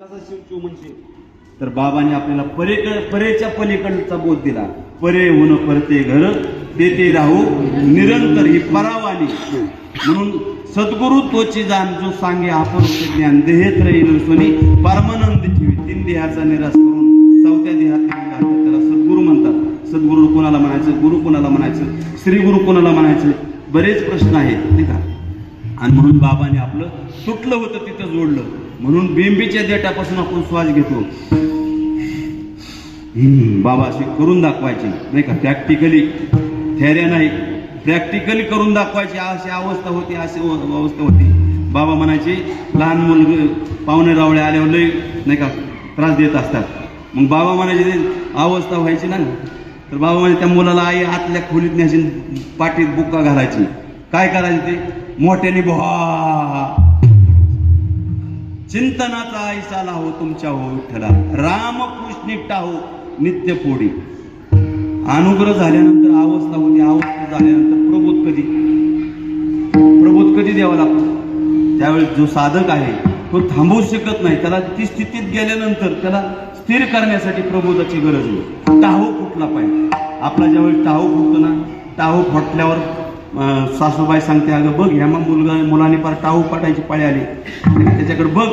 कसा शिवचिव तर बाबाने आपल्याला परेकड परेच्या पलीकडचा बोध दिला. परे होणं परते घर तेथे राहू निरंतर ही परावानी म्हणून सद्गुरु तोची जाण जो सांगे आपण ज्ञान देहेत सोनी परमानंद ठेवी. तीन देहाचा निराश करून चौथ्या देहात त्याला सद्गुरु म्हणतात. सद्गुरु कोणाला म्हणायचं? गुरु कोणाला म्हणायचं? श्री गुरु कोणाला म्हणायचं? बरेच प्रश्न आहेत नाही का? आणि म्हणून बाबाने आपलं तुटलं होतं तिथं जोडलं. म्हणून बिंबीच्या देठापासून आपण श्वास घेतो. बाबा असे करून दाखवायचे. नाही का? प्रॅक्टिकली थेऱ्या नाही. प्रॅक्टिकली करून दाखवायची. अशी अवस्था होती अशी अवस्था होती. बाबा म्हणायचे लहान मुलग पाहुणे रावळे आल्यावर लई नाही का त्रास देत असतात. मग बाबा म्हणायचे ते अवस्था व्हायची ना. तर बाबा म्हणजे त्या मुलाला आई आतल्या खोलीत न्यायची पाठीत बुक्का घालायची. काय करायचे ते? मोठ्याने भा चिंतनाचा आयसा लाहो तुमच्या हो विठ्ठला. रामकृष्णिकटा हो नित्य पोडी. अनुग्रह झाल्यानंतर अवस्था होती अवस्था झाल्यानंतर प्रबोध कधी प्रबोध कधी द्यावा लागतो. त्यावेळेस जो साधक आहे तो थांबवू शकत नाही. त्याला ती स्थितीत गेल्यानंतर त्याला स्थिर करण्यासाठी प्रबोधाची गरज आहे टाहू फुटला पाहिजे. आपला ज्यावेळी टाहू फुटतो ना टाहू फुटल्यावर सासूबाई सांगते अगं बघ ह्या मग मुलगा मुलाने फार टाहो पाटायची पाळी आली. त्याच्याकडे बघ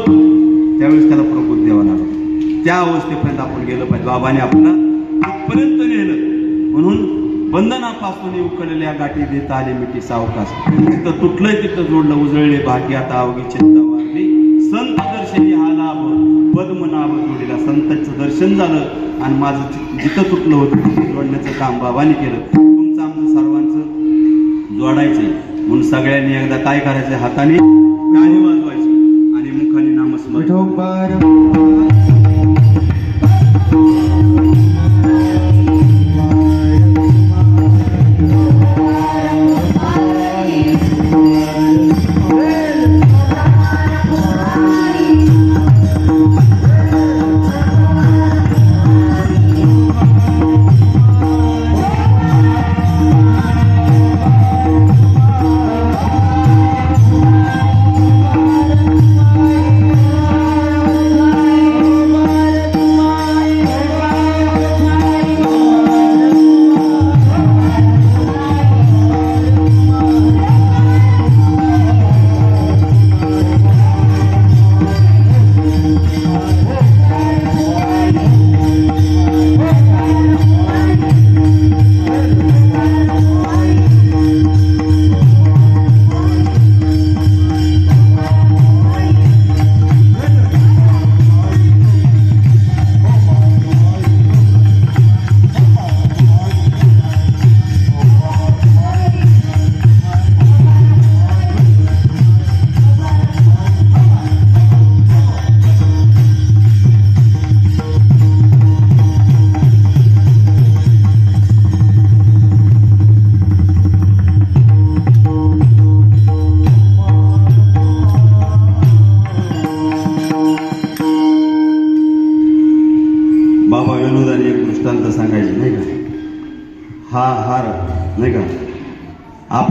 त्यावेळेस त्याला प्रबोध द्यावा लागतो त्या अवस्थेपर्यंत आपण गेलं पाहिजे. बाबाने आपल्याला तिथपर्यंत नेलं. म्हणून बंधनापासून उकळलेल्या गाठी देता आले मिठी सावकाश. तिथं तुटलंय तिथं जोडलं उजळले भाग्य. आता अवघी चिंता वारली संत दर्शनी हा लाभ पद्मनाभ जोडीला संतांचं दर्शन झालं. आणि माझं जिथं तुटलं होतं तिथं जोडण्याचं काम बाबाने केलं. तुमचं आमचं सर्वांचं जोडायचे म्हणून सगळ्यांनी एकदा काय करायचे? हाताने गाणी वाजवायची आणि मुखाने नामस्मरण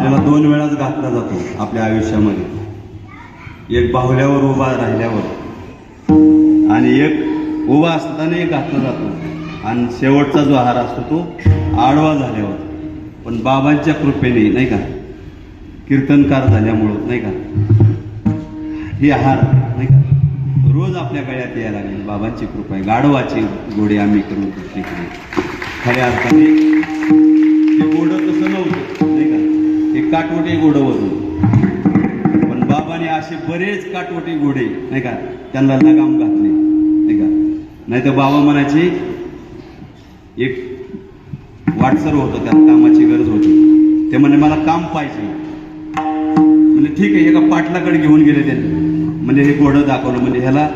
आपल्याला दोन वेळाच घातला जातो आपल्या आयुष्यामध्ये. एक बाहुल्यावर उभा राहिल्यावर आणि एक उभा असताना एक घातला जातो. आणि शेवटचा जो हार असतो तो आडवा झाल्यावर. पण बाबांच्या कृपेने नाही का? कीर्तनकार झाल्यामुळं नाही का? ही हार नाही का? रोज आपल्या गळ्यात यायला लागेल. बाबांची कृपा आहे. गाढवाची गोडे आम्ही करून घेतली खऱ्या अर्थाने ते गोडं तसं नव्हतं नाही का? काटवटे गोडं होतं पण बाबाने असे बरेच काटवटे घोडे नाही का त्यांना लगाम घातले नाही का. नाही तर बाबा म्हणायचे एक वाटसर होतं त्याला कामाची गरज होती. ते म्हणे मला काम पाहिजे. म्हणजे ठीक आहे एका पाटलाकडे घेऊन गेले त्यांनी. म्हणजे हे घोडं दाखवलं म्हणजे ह्याला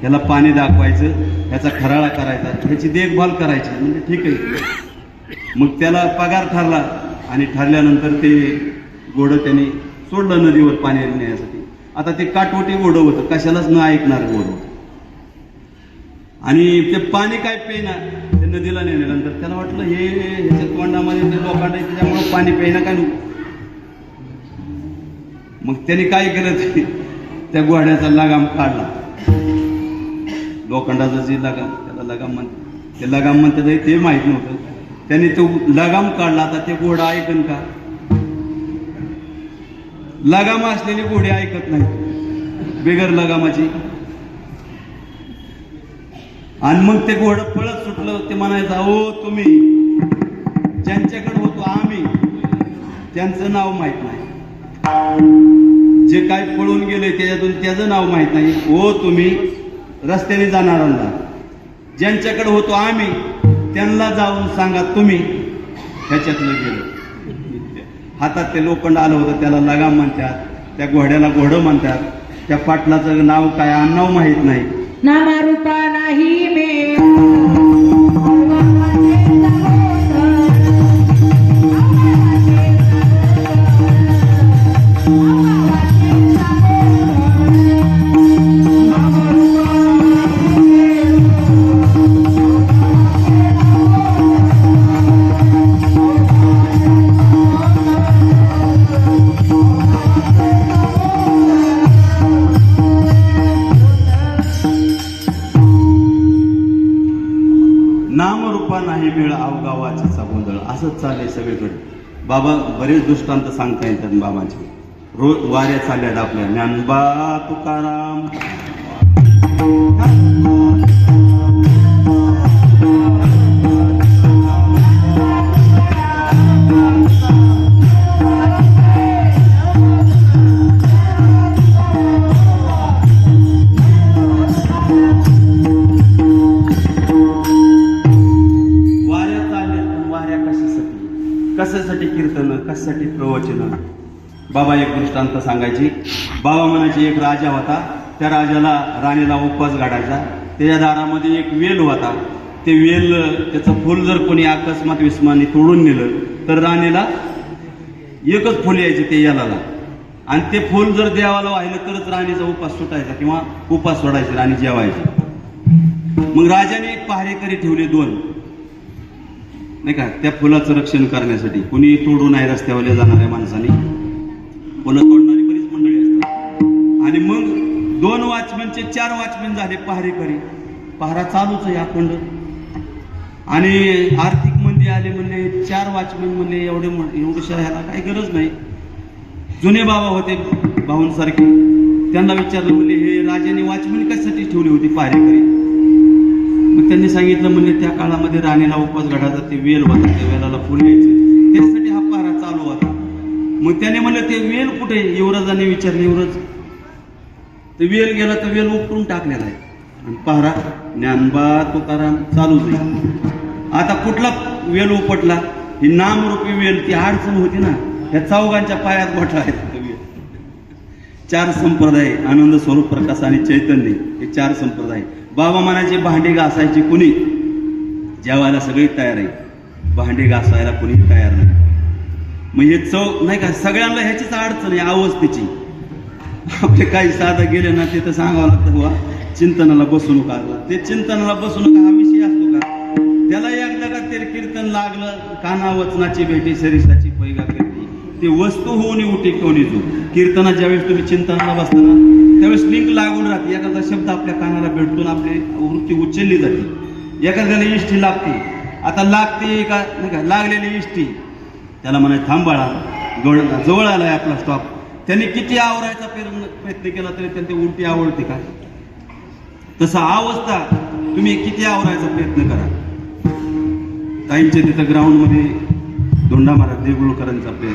ह्याला पाणी दाखवायचं ह्याचा खराळा करायचा ह्याची देखभाल करायची म्हणजे ठीक आहे. मग त्याला पगार ठरला आणि ठरल्यानंतर ते घोडं त्यांनी सोडलं नदीवर पाणी नेण्यासाठी. आता ते काटवटे घोडं होतं कशालाच न ऐकणार घोडं आणि ते पाणी काय पेना ते नदीला नेल्यानंतर त्याला वाटलं हे ह्याच्या तोंडामध्ये ते लोखंड त्याच्यामुळं पाणी पेना काय नको मग त्याने काय केलं ते? त्या घोड्याचा लगाम काढला. लोखंडाचा जे लगाम त्याला लगाम म्हणते ते लगाम म्हणते ते माहीत नव्हतं. त्याने तो लगाम काढला. आता ते घोडा ऐकन का? लगाम असलेली घोडी ऐकत नाही बिगर लगामाची. आणि मग ते घोडं पळत सुटलं ते म्हणायचं अहो तुम्ही ज्यांच्याकडे होतो आम्ही त्यांचं नाव माहीत नाही. जे काय पळून गेले त्याच्यातून त्याचं नाव माहीत नाही. हो तुम्ही रस्त्याने जाणाऱ्यांना ज्यांच्याकडे होतो आम्ही त्यांना जाऊन सांगा तुम्ही ह्याच्यातलं गेलो. हातात ते लोखंड आलं होतं त्याला लगाम म्हणतात त्या घोड्याला घोडं म्हणतात त्या पाटलाचं नाव काय अन्नाव माहीत नाही. नामारूपा नाही मे. सगळीकडे बाबा बरेच दृष्टांत सांगता येतात बाबांचे. रोज वाऱ्या चालल्यात आपल्या. ज्ञानबा तुकाराम. कशासाठी कीर्तन कशासाठी प्रवचन? बाबा एक दृष्टांत सांगायची. बाबा म्हणायचे एक राजा होता. त्या राजाला राणीला उपवास गाडायचा त्याच्या दारामध्ये एक वेल होता. ते वेल त्याचं फुल जर कोणी अकस्मात विस्माने तोडून नेलं तर राणीला एकच फुल यायचे ते यालाला. आणि ते फुल जर देवाला वाहिलं तरच राणीचा उपास सुटायचा किंवा उपास सोडायचा राणी जेवायची. मग राजाने एक पहारेकरी ठेवले दोन. नाही का? त्या फुलाचं रक्षण करण्यासाठी. कुणी तोडू नाही रस्त्यावर जाणाऱ्या माणसाने. फुलं तोडणारी बरीच मंडळी असतात. आणि मग दोन वॉचमॅनचे चार वॉचमॅन झाले पहारेकरी. पहारा चालूच आहे अखंड. आणि आर्थिक मंदी आले म्हणले चार वॉचमॅन म्हणले एवढे एवढं ह्याला काही गरज नाही. जुने बाबा होते भाऊंसारखे. त्यांना विचारलं म्हणले हे राजाने वॉचमॅन कशासाठी ठेवली होती पहारेकरी? मग त्यांनी सांगितलं म्हणजे त्या काळामध्ये राणीला उपवास घडायचा ते वेल होता त्या वेलाला फुल त्यासाठी हा पहारा चालू होता. मग त्याने म्हणलं ते वेल कुठे युवराजाने विचारले युवराज. ते वेल गेला तर वेल उपटून टाकलेला आहे. आणि पहारा ज्ञानबा तुकाराम चालूच आहे. आता कुठला वेल उपटला? ही नामरूपी वेल ती अडचण होती ना. ह्या चौघांच्या पायात गोठला आहे चार संप्रदाय आनंद स्वरूप प्रकाश आणि चैतन्य हे चार संप्रदाय. बाबा म्हणायचे भांडी घासायची कुणी? जेवायला सगळी तयार आहे. भांडी घासायला कुणी तयार नाही. मग हे चव नाही का सगळ्यांना ह्याचीच अडचण आहे अवस्थेची. आपले काही साधं गेले ना तिथं सांगावं लागतं बुवा. चिंतनाला बसू नका ते चिंतनाला बसू नका हा विषय असतो का? त्याला एकदा का ते कीर्तन लागलं काना वचनाची भेटी शरीराची ते वस्तू होऊन येऊ कोणी कीर्तना ज्यावेळेस तुम्ही चिंतनाला बसताना त्यावेळेस लिंक लागून राहते. एखादा शब्द आपल्या कानाला भेटून आपली वृत्ती उचलली जाते. एखाद्याला इष्टी लागते. आता लागते का? नाही का? लागलेली इष्टी. त्याला म्हणाय थांबाळा जवळ जवळ आलाय आपला स्टॉप त्यांनी किती आवरायचा प्रयत्न प्रयत्न केला तरी त्यांनी उलटी आवडते का? तसा अवस्था तुम्ही किती आवरायचा प्रयत्न करा. ताईंच्या तिथं ग्राउंडमध्ये दोंडा महाराज देगुळकरांचं आपले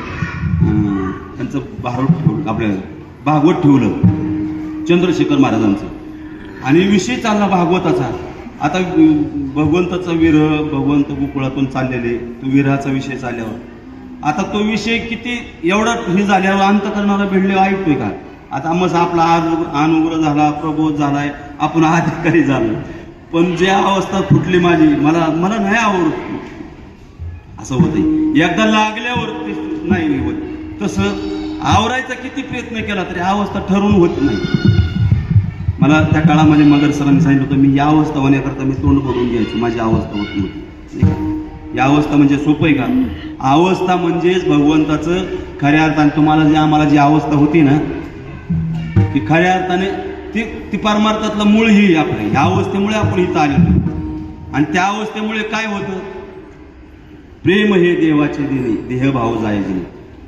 त्यांचं भारूट ठेवलं आपल्या भागवत ठेवलं. चंद्रशेखर महाराजांचं. आणि विषय चालला भागवताचा. आता भगवंताचा विरह भगवंत गोकुळातून चाललेले तो विरहाचा विषय चालल्यावर. आता तो विषय किती एवढा हे झाल्यावर अंत करणारा भिडले ऐकतोय का? आता मग आपला अनुग्रह झाला प्रबोध झालाय आपण अधिकारी झालो. पण जे अवस्था फुटली माझी मला मला नाही आवडत. असं होतंय. एकदा लागल्यावर ते नाही होत. तसं आवरायचा किती प्रयत्न केला तरी अवस्था ठरवून होत नाही. मला त्या काळामध्ये मगर सरांनी सांगितलं होतं मी या अवस्था होण्याकरता मी तोंड भरून घ्यायची. माझी अवस्था होत नव्हती. या अवस्था म्हणजे सोपं आहे का? अवस्था म्हणजेच भगवंताचं खऱ्या अर्थाने तुम्हाला जी आम्हाला जी अवस्था होती ना ती खऱ्या अर्थाने ती ती परमार्थातलं मूळ ही आपलं. ह्या अवस्थेमुळे आपण इथं आलेलो आणि त्या अवस्थेमुळे काय होतं? प्रेम हे देवाचे दिने देहभाव जायचे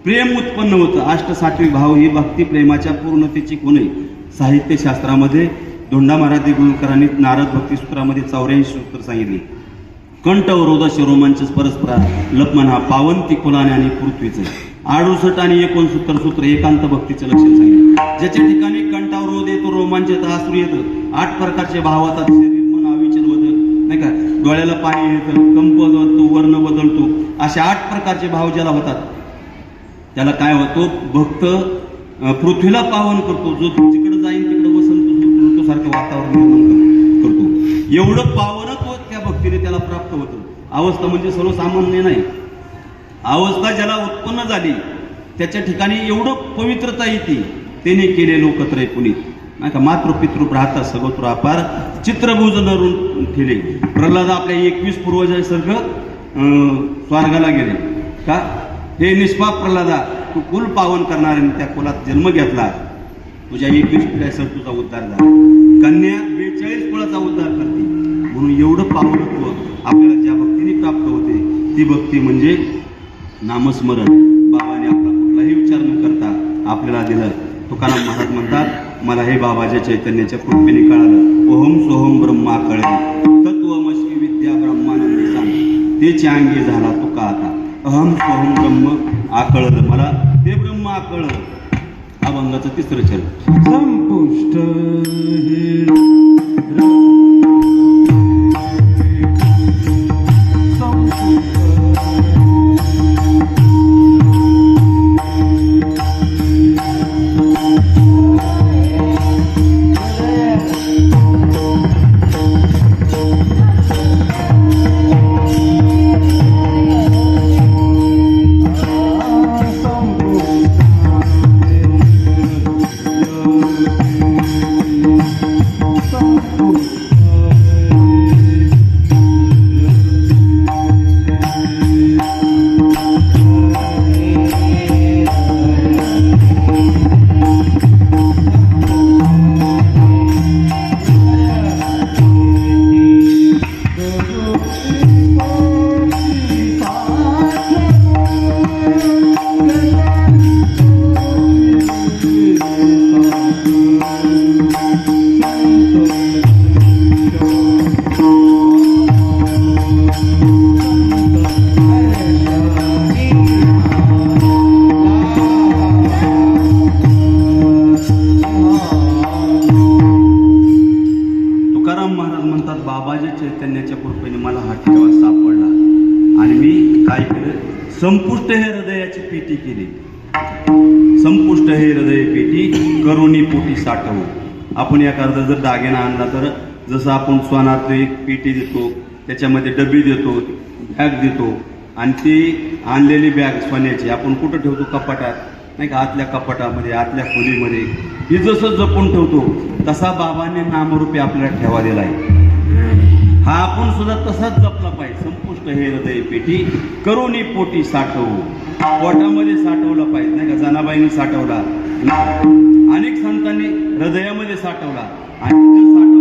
प्रेम उत्पन्न होतं. अष्टसात्विक भाव ही भक्ती प्रेमाच्या पूर्णतेची खुण साहित्यशास्त्रामध्ये धोंडा महाराज गुरुकरांनी नारद भक्ती सूत्रामध्ये चौऱ्याऐंशी सूत्र सांगितले. कंठ रोदश रोमांच परस्परा लपमन हा पावंती कुलाने आणि पृथ्वीचे आडुसट आणि एकूण सूत्र सूत्र एकांत भक्तीचं लक्षण सांगितलं. ज्याच्या ठिकाणी कंठावर रोध येतो रोमांच येतं आसरू येतं. आठ प्रकारचे भाव होतात शरीर मन अविचल होतं नाही का? डोळ्याला पाणी येतं कंप बदलतो वर्ण बदलतो. असे आठ प्रकारचे भाव ज्याला होतात. त्याला काय होतो? भक्त पृथ्वीला पावन करतो. जो जिकडे जाईन तिकडे वसंत ऋतूसारखं वातावरण निर्माण करतो. एवढं पावनत्व त्या भक्तीने त्याला प्राप्त होतं. अवस्था म्हणजे सर्वसामान्य नाही. अवस्था ज्याला उत्पन्न झाली त्याच्या ठिकाणी एवढं पवित्रता येते त्याने केले लोकत्र पुनीत नाही का मातृ पितृ भ्राता सगोत्र अपार. चित्रभुज नरून ठेले. प्रल्हाद आपल्या एकवीस पूर्वजांसारखं स्वर्गाला गेले. का? हे निष्पाप प्रल्हादा तू कुल पावन करणाऱ्याने त्या कुलात जन्म घेतला. तुझ्या एकवीस पिढ्यासर तुझा उद्धार झाला. कन्या बेचाळीस कुळाचा उद्धार करते. म्हणून एवढं पावनत्व आपल्याला ज्या भक्तीने प्राप्त होते ती भक्ती म्हणजे नामस्मरण. बाबाने आपला कुठलाही विचार न करता आपल्याला दिलं. तुकाराम महाराज म्हणतात मला हे बाबाच्या चैतन्याच्या कृपेने कळालं. ओहम सोहम ब्रह्मा कळे तत्वमशी विद्या ब्रह्मानंदी सांग तेच्या अंगी झाला तो का आता? अहम सोहम ब्रह्म आकळलं मला. ते ब्रह्म आकळलं अभंगाचं तिसरं चरण. संपुष्ट चैतन्याच्या कृपेने मला हा ठेवा सापडला. आणि मी काय केलं? संपुष्ट हे हृदयाची पेटी केली. संपुष्ट हे हृदय पेटी करुणी पोटी साठवू आपण एखादा जर दागिना आणला तर जसं आपण स्वनात एक पेटी देतो त्याच्यामध्ये डबी देतो बॅग देतो आणि ती आणलेली बॅग सोन्याची आपण कुठं ठेवतो? कपाटात. नाही का? आतल्या कपाटामध्ये आतल्या खोलीमध्ये. ही जसं जपून ठेवतो तसा बाबाने नामरूपी आपल्याला ठेवा दिला आहे. हा आपण सुद्धा तसाच जपला पाहिजे. संपुष्ट हे हृदय पेटी करुणी पोटी साठवू. पोटामध्ये साठवला पाहिजे. नाही का? जनाबाईने साठवला. अनेक संतांनी हृदयामध्ये साठवला. आणि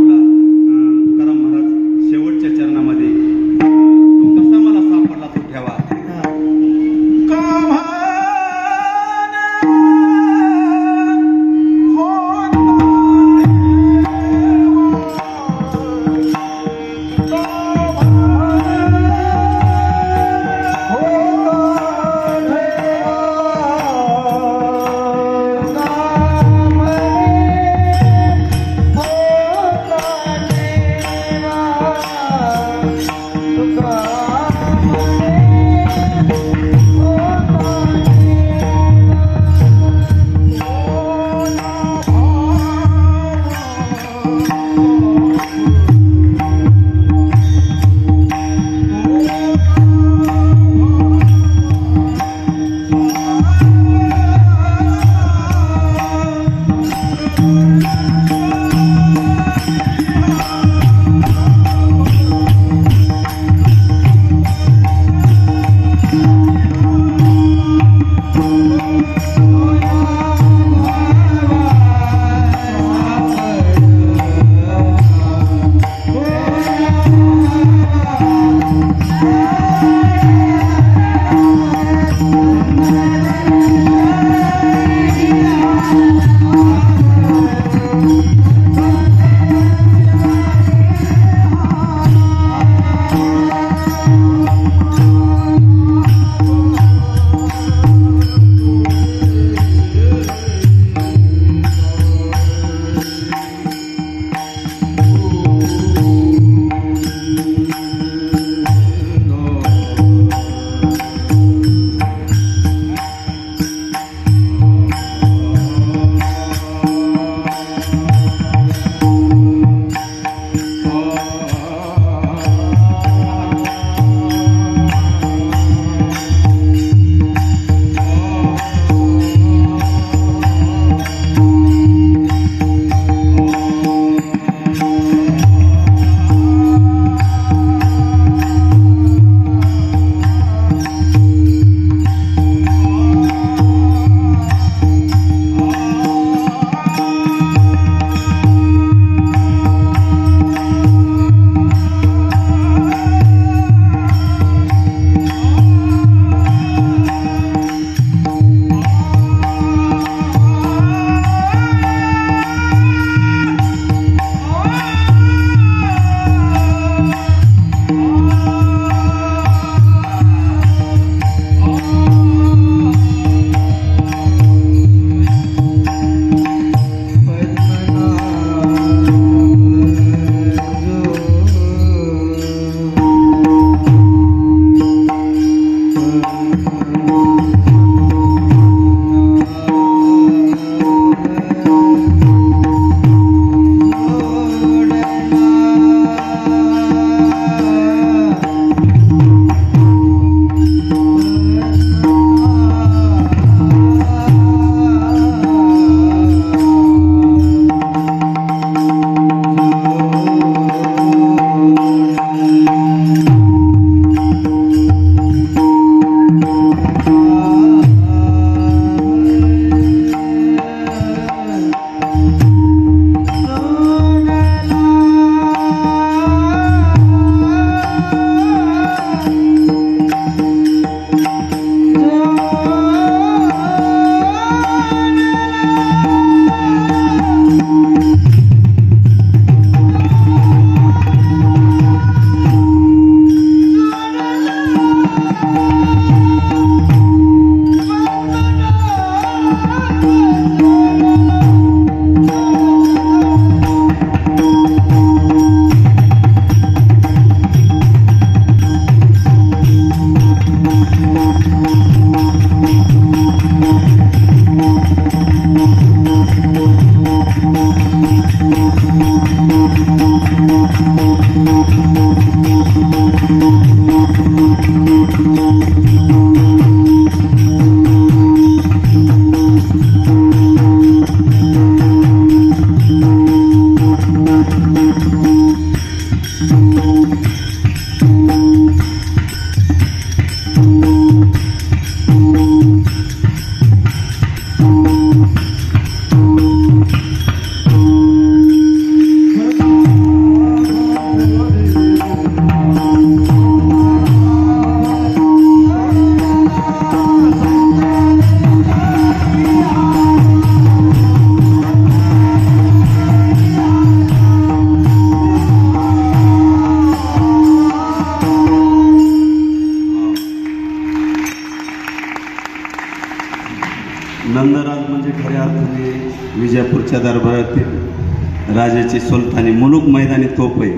विजापूरच्या दरबारातील राजाची सुलतानी मुलूक मैदानी तोप आहे.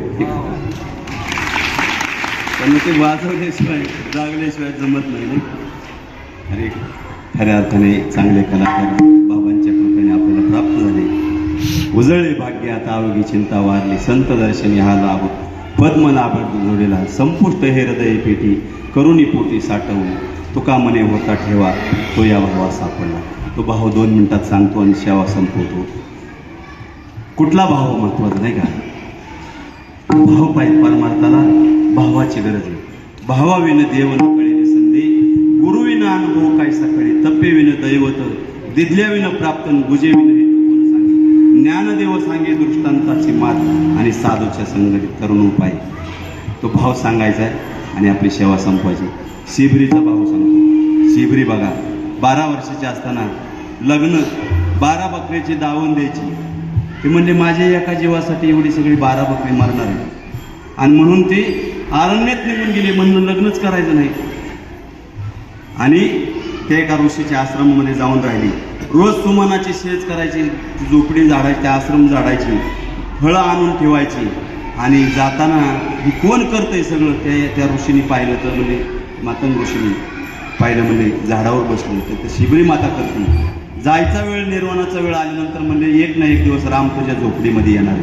पण ते वाजवल्याशिवाय जागल्याशिवाय जमत नाही नाही अरे खऱ्या अर्थाने चांगले कलाकार बाबांच्या कृपेने आपल्याला प्राप्त झाले. उजळले भाग्य आता अवघी चिंता वारली. संत दर्शनी हा लाभ पद्मनाभ जोडीला. संपुष्ट हे हृदय पेटी करुणी पोटी साठवून. तुका मने होता ठेवा तो या भावा सापडला. तो भाव दोन मिनिटात सांगतो आणि सेवा संपवतो. कुठला भाव महत्त्वाचा नाही का? भाव पाहिजे परमार्थाला भावाची गरज आहे. भावाविन देव न कळेल संधी गुरुविन अनुभव काय सकाळी तप्पेविन दैवत दिदल्याविन प्राप्त गुजेविन हे ज्ञानदेव सांगे दृष्टांताची मात आणि साधूच्या संगतीत तरुण उपाय. तो भाव सांगायचा आहे आणि आपली सेवा संपवायची. शिबरीचा भाऊ सांगतो. शिबरी बघा बारा वर्षाची असताना लग्न बारा बकऱ्याची दावून द्यायची. ते म्हणजे माझ्या एका जीवासाठी एवढी सगळी बारा बकरी मारणार आहे आणि म्हणून ती अरण्यात निघून गेली म्हणून लग्नच करायचं नाही. आणि ते एका ऋषीच्या आश्रमामध्ये जाऊन राहिली. रोज सुमनाची शेज करायची झोपडी झाडायची आश्रम झाडायची फळं आणून ठेवायची. आणि जाताना ही कोण करतंय सगळं? ते त्या ऋषीने पाहिलं तर म्हणजे मातंग ऋषीने पाहिलं म्हणजे झाडावर बसले. तर ते शिबरी माता करते जायचा वेळ निर्वाणाचा वेळ आल्यानंतर म्हणजे एक ना एक दिवस राम तुझ्या झोपडीमध्ये येणार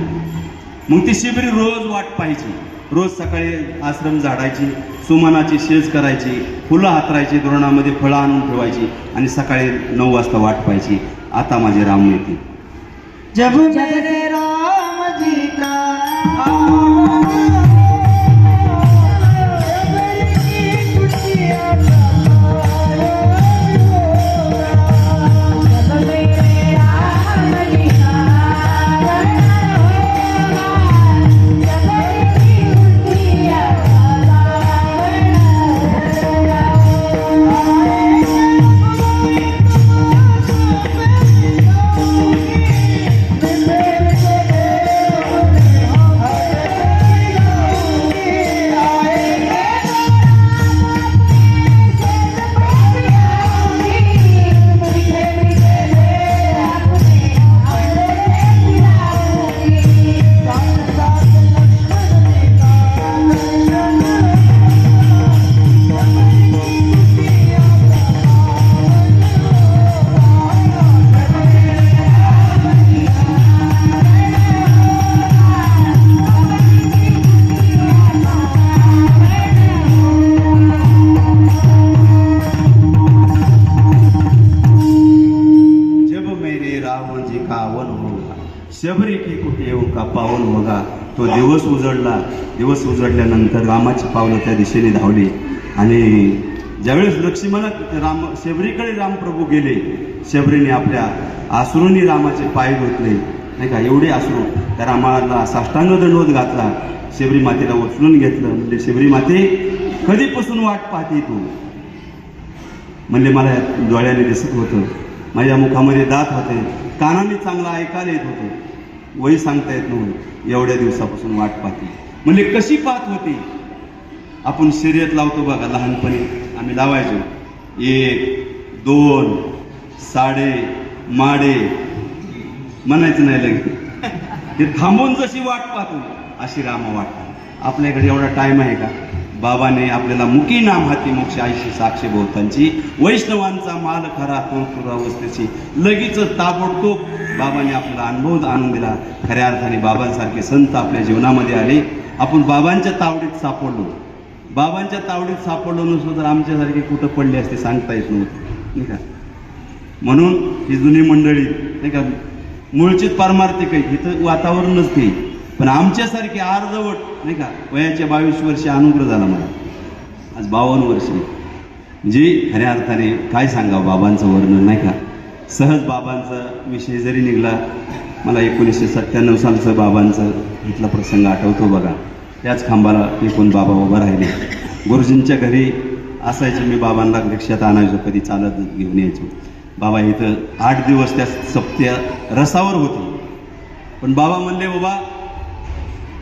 मग ती शिबिरी रोज वाट पाहायची. रोज सकाळी आश्रम झाडायची सुमनाची शेज करायची फुलं हातरायची द्रोणामध्ये फळं आणून ठेवायची आणि सकाळी नऊ वाजता वाट पाहायची. आता माझे राम येते. जब मेरे राम जीता का तो दिवस उजडला. दिवस उजडल्यानंतर रामाची पावलं त्या दिशेने धावली. आणि ज्यावेळेस लक्ष्मण राम शबरीकडे रामप्रभू गेले शबरीने आपल्या आसरूंनी रामाचे पाय धुतले. नाही का? एवढे आसरू. त्या रामाला साष्टांग दंडवत घातला. शबरी मातेला उचलून घेतलं. म्हणजे शबरी माते कधीपासून वाट पाहते तू? म्हणजे मला डोळ्याने दिसत होतं. माझ्या मुखामध्ये दात होते. कानाने चांगलं ऐकायला येत होतं. वही सांगता येत नव्हती. एवढ्या दिवसापासून वाट पाहते. म्हणजे कशी पाहत होती? आपण शर्यत लावतो बघा लहानपणी आम्ही लावायचो. एक दोन साडे माडे. म्हणायचं नाही लगे ते थांबून जशी वाट पाहतो अशी रामा वाट आपल्याकडे एवढा टाईम आहे का? बाबाने आपल्याला मुकी नाम हाती मोक्ष आयशी साक्षी भोवतांची वैष्णवांचा माल खरा तुरपुरावस्थेची लगेच ताबडतोब बाबाने आपल्याला अनुभव आणून दिला. खऱ्या अर्थाने बाबांसारखे संत आपल्या जीवनामध्ये आले. आपण बाबांच्या तावडीत सापडलो. बाबांच्या तावडीत सापडलो नसतो तर आमच्यासारखे कुठं पडले असते सांगता येत नव्हते. नाही का? म्हणून ही जुनी मंडळी नाही का? मूळचीत पारमार्थिक आहे. इथं वातावरण नसते पण आमच्यासारखे अर्धवट नाही का? वयाच्या बावीस वर्ष अनुग्रह झाला मला. आज बावन्न वर्ष म्हणजे खऱ्या अर्थाने काय सांगावं बाबांचं वर्णन नाही का? सहज बाबांचा विषय जरी निघला मला एकोणीसशे सत्त्याण्णव सालचं बाबांचं इथला प्रसंग आठवतो बघा. त्याच खांबाला एकूण बाबा उभा राहिले. गुरुजींच्या घरी असायचे मी बाबांना रिक्षात आणायचो कधी चालत घेऊन यायचो. बाबा इथं आठ दिवस त्या सप्त्या रसावर होती. पण बाबा म्हणले बाबा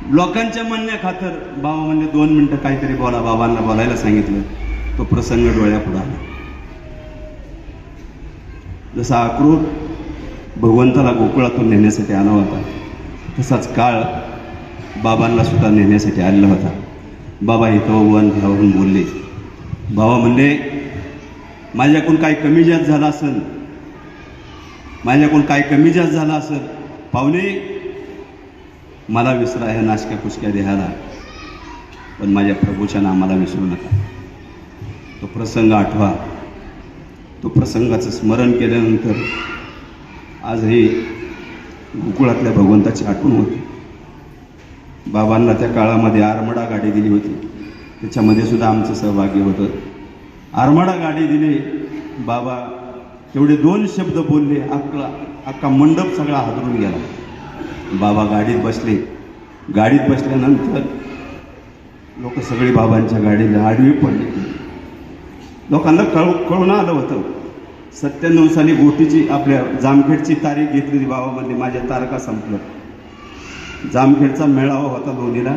लोकांच्या म्हणण्या खातर बाबा म्हणजे दोन मिनटं काहीतरी बोला. बाबांना बोलायला सांगितलं. तो प्रसंग डोळ्यापुढे आला. जसा आक्रोश भगवंताला गोकुळातून नेण्यासाठी आला होता तसाच काळ बाबांना सुद्धा नेण्यासाठी आलेला होता. बाबा इथं वन राहून बोलले. बाबा म्हणले माझ्याकडून काही कमी जास्त झाला असेल? माझ्याकडून काही कमी जास्त झाला असेल? पाहुणे मला विसरा ह्या नाशक्या कुशक्या देहाला पण माझ्या प्रभूच्या नामाला विसरू नका. तो प्रसंग आठवा. तो प्रसंगाचं स्मरण केल्यानंतर आजही गोकुळातल्या भगवंताची आठवण होती. बाबांना त्या काळामध्ये आरमडा गाडी दिली होती. त्याच्यामध्ये सुद्धा आमचं सहभाग्य होतं. आरमडा गाडी दिली. बाबा तेवढे दोन शब्द बोलले. अक्का अख्खा मंडप सगळा हादरून गेला. बाबा गाडीत बसले. गाडीत बसल्यानंतर लोक सगळी बाबांच्या गाडीला आडवी पडली. लोकांना कळू कळून आलं होतं. सत्त्याण्णव साली गोटीची आपल्या जामखेडची तारीख घेतली होती बाबा म्हणजे माझ्या तारखा संपलं जामखेडचा मेळावा होता लोणीला.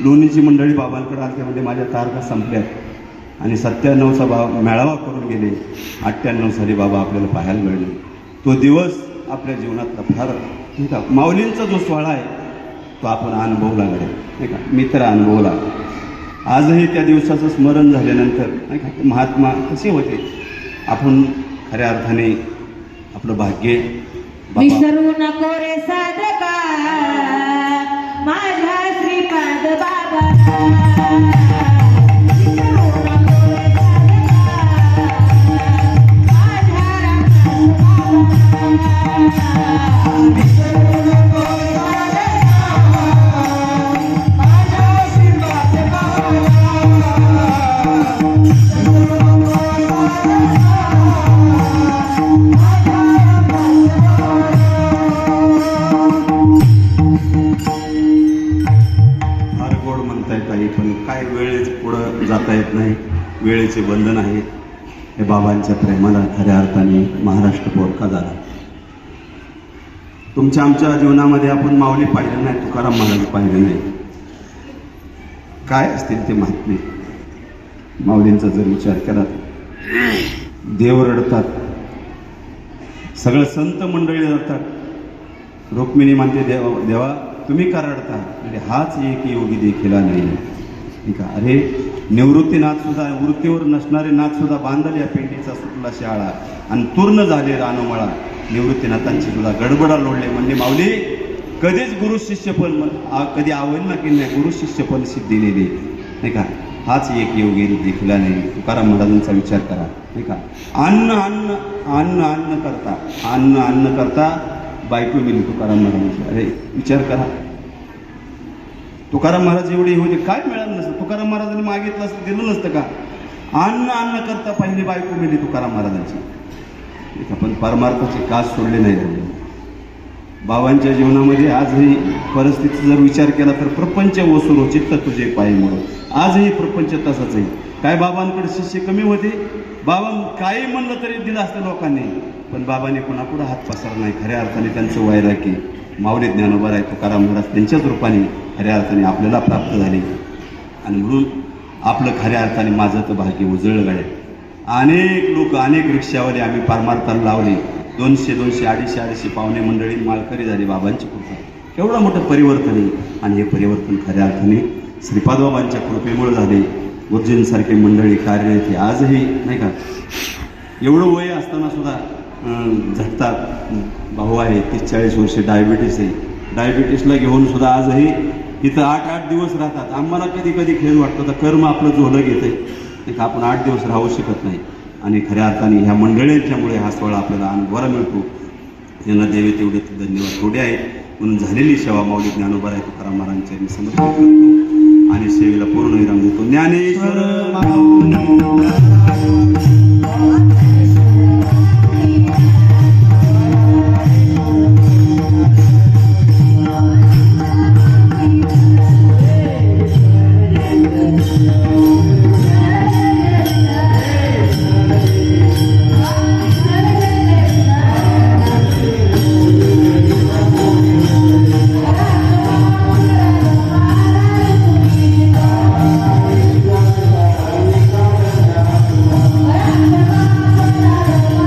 लोणीची मंडळी बाबांकडे आली त्यामध्ये माझ्या तारखा संपल्या. आणि सत्त्याण्णवचा बा मेळावा करून गेले. अठ्ठ्याण्णव साली बाबा आपल्याला पाहायला मिळले. तो दिवस आपल्या जीवनातला फार नाही का माऊलींचा जो सोहळा आहे तो आपण अनुभवला गडे नाही का? मित्र अनुभवला. आजही त्या दिवसाचं स्मरण झाल्यानंतर नाही का महात्मा कसे होते? आपण खऱ्या अर्थाने आपलं भाग्य विसरू नको रे साधका माझ्या श्रीपाद बाबा. करता येत नाही. वेळेचे बंधन आहे. हे बाबांच्या प्रेमाला खऱ्या अर्थाने महाराष्ट्र पोरका झाला. तुमच्या आमच्या जीवनामध्ये आपण माऊली पाहिलं नाही तुकाराम महाराज पाहिलं नाही. काय असतील ते महात्मे माऊलींचा जर विचार केला तर देव रडतात. सगळं संत मंडळी रडतात. रुक्मिणी म्हणते देवा देवा तुम्ही का रडता? म्हणजे हाच एक योगी देखील नाही ठीक आहे. अरे निवृत्तीनाथ सुद्धा वृत्तीवर नसणारे नाथ सुद्धा बांधले या पेंडीचा सुटला शाळा. आणि तूर्ण झाले रानोमळा निवृत्तीनाथांची सुद्धा गडबडा लोडले म्हणजे माऊली कधीच गुरु शिष्यपण मन कधी आवड ना की नाही गुरु शिष्यपण सिद्धिलेले. नाही का? हाच एक योगी देखील नाही तुकाराम महाराजांचा विचार करा. नाही का? अन्न अन्न अन्न अन्न करता. अन्न अन्न करता बायको मिली तुकाराम महाराजांची. अरे विचार करा. तुकाराम महाराज एवढे होते काय मिळालं नसतं? तुकाराम महाराजांनी मागितलं असतं दिलं नसतं का? अन्न अन्न करता पहिली बायको मिली तुकाराम महाराजांची. आपण पण परमार्थाचे कास सोडले नाही बाबांच्या जीवनामध्ये आजही परिस्थितीचा जर विचार केला तर प्रपंच वसुरो चित्त तुझे पायमुळं आजही प्रपंच तसाच आहे. काय बाबांकडे शिष्य कमी होते? बाबा काही म्हणलं तरी दिलं असतं लोकांनी. पण बाबांनी कुणापुढं हात पसरला नाही. खऱ्या अर्थाने त्यांचं वैराग्य माऊली ज्ञानोबा आहे तुकाराम महाराज त्यांच्याच रूपाने खऱ्या अर्थाने आपल्याला प्राप्त झाले. आणि म्हणून आपलं खऱ्या अर्थाने माझं तर भाग्य उजळलं गाडे अनेक लोक अनेक रिक्षावाले आम्ही पारमार्थाला लावले. दोनशे दोनशे अडीचशे अडीचशे पावणे मंडळी माळकरी झाली बाबांची कृपा. केवढं मोठं परिवर्तन आहे. आणि हे परिवर्तन खऱ्या अर्थाने श्रीपादबाबांच्या कृपेमुळे झाले. गुरुजींसारखे मंडळी कार्यरत आजही नाही का? एवढं वय असताना सुद्धा झटतात भाऊ आहे तीस चाळीस वर्षे डायबिटीस आहे. डायबिटीसला घेऊन सुद्धा आजही इथं आठ आठ दिवस राहतात. आम्हाला कधी कधी खेळ वाटतो तर कर्म आपलं झोलं घेतं आहे आपण आठ दिवस राहू शकत नाही. आणि खऱ्या अर्थाने ह्या मंडळींच्यामुळे हा सोहळा आपल्याला अनुभवायला मिळतो. यांना देवे तेवढे धन्यवाद थोडे आहेत म्हणून झालेली सेवा माऊली ज्ञानोबा आहे तुकाराम महाराजांचे मी समर्पित करतो. आणि सेवेला पूर्ण विराम देतो. ज्ञानेश्वर